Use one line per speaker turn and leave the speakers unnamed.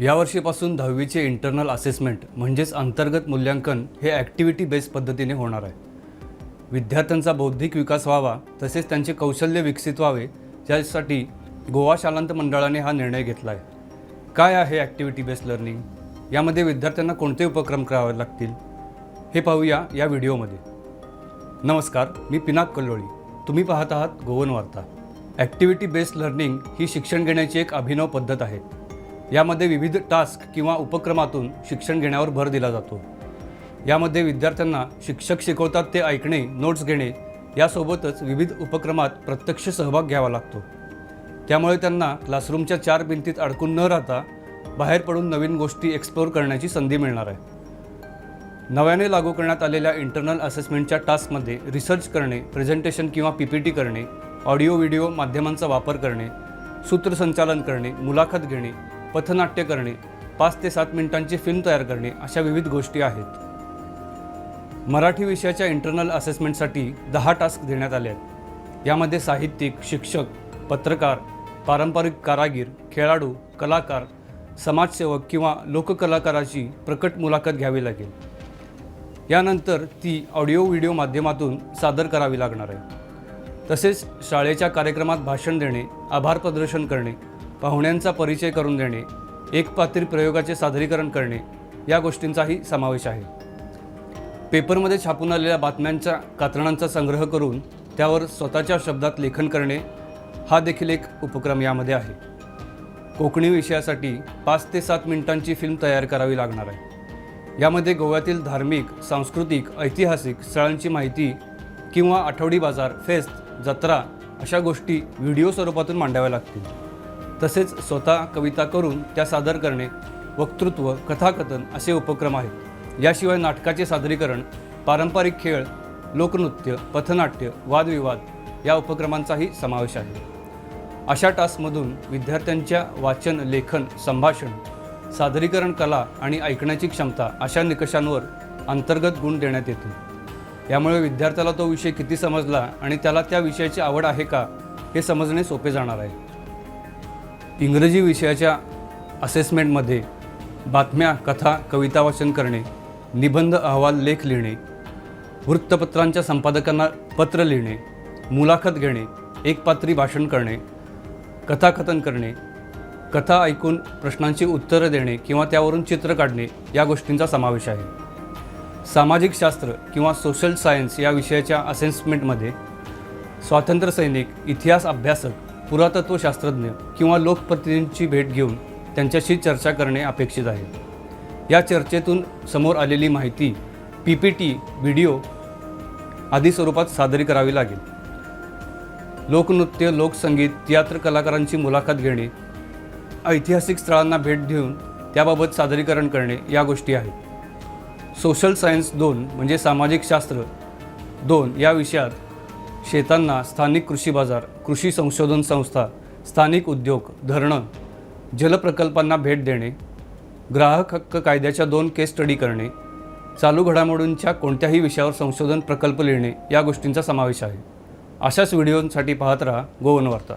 यावर्षीपासून दहावीचे internal assessment म्हणजेच अंतर्गत मूल्यांकन हे ॲक्टिव्हिटी बेस्ड पद्धतीने होणार आहे. विद्यार्थ्यांचा बौद्धिक विकास व्हावा तसेच त्यांचे कौशल्य विकसित व्हावे यासाठी गोवा शालांत मंडळाने हा निर्णय घेतला आहे काय आहे ॲक्टिव्हिटी बेस्ड लर्निंग यामध्ये विद्यार्थ्यांना कोणते उपक्रम करावे लागतील? हे पाहूया या व्हिडिओमध्ये. नमस्कार मी पिनाक कल्लोळी. तुम्ही पाहत आहात गोवन वार्ता. ॲक्टिव्हिटी बेस्ड लर्निंग ही शिक्षण घेण्याची एक अभिनव पद्धत आहे. यामध्ये विविध टास्क किंवा उपक्रमातून शिक्षण घेण्यावर भर दिला जातो. यामध्ये विद्यार्थ्यांना शिक्षक शिकवतात ते ऐकणे नोट्स घेणे यासोबतच विविध उपक्रमात प्रत्यक्ष सहभाग घ्यावा लागतो. त्यामुळे त्यांना क्लासरूमच्या चार भिंतीत अडकून न राहता बाहेर पडून नवीन गोष्टी एक्सप्लोअर करण्याची संधी मिळणार आहे. नव्याने लागू करण्यात आलेल्या इंटरनल असेसमेंटच्या टास्कमध्ये रिसर्च करणे प्रेझेंटेशन किंवा पी पी टी करणे ऑडिओ व्हिडिओ माध्यमांचा वापर करणे सूत्रसंचालन करणे मुलाखत घेणे पथनाट्य करणे पाच ते सात मिनिटांची फिल्म तयार करणे अशा विविध गोष्टी आहेत. मराठी विषयाच्या इंटरनल असेसमेंटसाठी दहा टास्क देण्यात आले आहेत. यामध्ये साहित्यिक शिक्षक पत्रकार पारंपरिक कारागीर खेळाडू कलाकार समाजसेवक किंवा लोककलाकाराची प्रकट मुलाखत घ्यावी लागेल. यानंतर ती ऑडिओ व्हिडिओ माध्यमातून सादर करावी लागणार आहे. तसेच शाळेच्या कार्यक्रमात भाषण देणे आभार प्रदर्शन करणे पाहुण्यांचा परिचय करून देणे एक पात्री प्रयोगाचे सादरीकरण करणे या गोष्टींचाही समावेश आहे. पेपरमध्ये छापून आलेल्या बातम्यांच्या कात्रणांचा संग्रह करून त्यावर स्वतःच्या शब्दात लेखन करणे हा देखील एक उपक्रम यामध्ये आहे. कोकणी विषयासाठी पाच ते सात मिनिटांची फिल्म तयार करावी लागणार आहे. यामध्ये गोव्यातील धार्मिक सांस्कृतिक ऐतिहासिक स्थळांची माहिती किंवा आठवडी बाजार फेस्ट जत्रा अशा गोष्टी व्हिडिओ स्वरूपातून मांडाव्या लागतील. तसेच स्वतः कविता करून त्या सादर करणे वक्तृत्व कथाकथन असे उपक्रम आहेत. याशिवाय नाटकाचे सादरीकरण पारंपरिक खेळ लोकनृत्य पथनाट्य वादविवाद या उपक्रमांचाही समावेश आहे. अशा टास्कमधून विद्यार्थ्यांच्या वाचन लेखन संभाषण सादरीकरण कला आणि ऐकण्याची क्षमता अशा निकषांवर अंतर्गत गुण देण्यात येतो. यामुळे विद्यार्थ्याला तो विषय किती समजला आणि त्याला त्या विषयाची आवड आहे का हे समजणे सोपे जाणार आहे. इंग्रजी विषयाच्या असेसमेंटमध्ये बातम्या कथा कविता वाचन करणे निबंध अहवाल लेख लिहिणे वृत्तपत्रांच्या संपादकांना पत्र लिहिणे मुलाखत घेणे एकपात्री भाषण करणे कथाकथन करणे कथा ऐकून प्रश्नांची उत्तरं देणे किंवा त्यावरून चित्र काढणे या गोष्टींचा समावेश आहे. सामाजिक शास्त्र किंवा सोशल सायन्स या विषयाच्या असेसमेंटमध्ये स्वातंत्र्य सैनिक इतिहास अभ्यासक पुरातत्वशास्त्रज्ञ किंवा लोकप्रतिनिधींची भेट घेऊन त्यांच्याशी चर्चा करणे अपेक्षित आहे. या चर्चेतून समोर आलेली माहिती पी पी टी व्हिडिओ आदी स्वरूपात सादरी करावी लागेल. लोकनृत्य लोकसंगीत तियात्र कलाकारांची मुलाखत घेणे ऐतिहासिक स्थळांना भेट देऊन त्याबाबत सादरीकरण करणे या गोष्टी आहेत. सोशल सायन्स दोन म्हणजे सामाजिक शास्त्र दोन या विषयात शेतांना स्थानिक कृषी बाजार कृषी संशोधन संस्था स्थानिक उद्योग धरणं जलप्रकल्पांना भेट देणे ग्राहक हक्क कायद्याच्या दोन केस स्टडी करणे चालू घडामोडींच्या कोणत्याही विषयावर संशोधन प्रकल्प लिहिणे या गोष्टींचा समावेश आहे. अशाच व्हिडिओंसाठी पाहत राहा गोवन वार्ता.